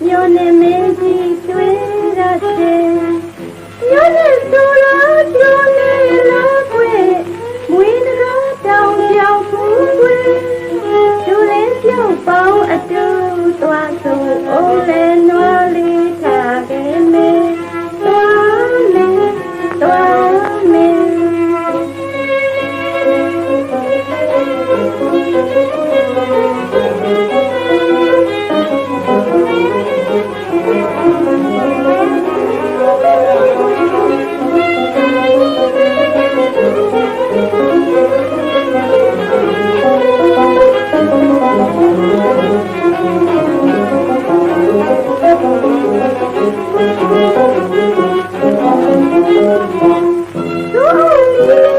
Yo ne me di Julie!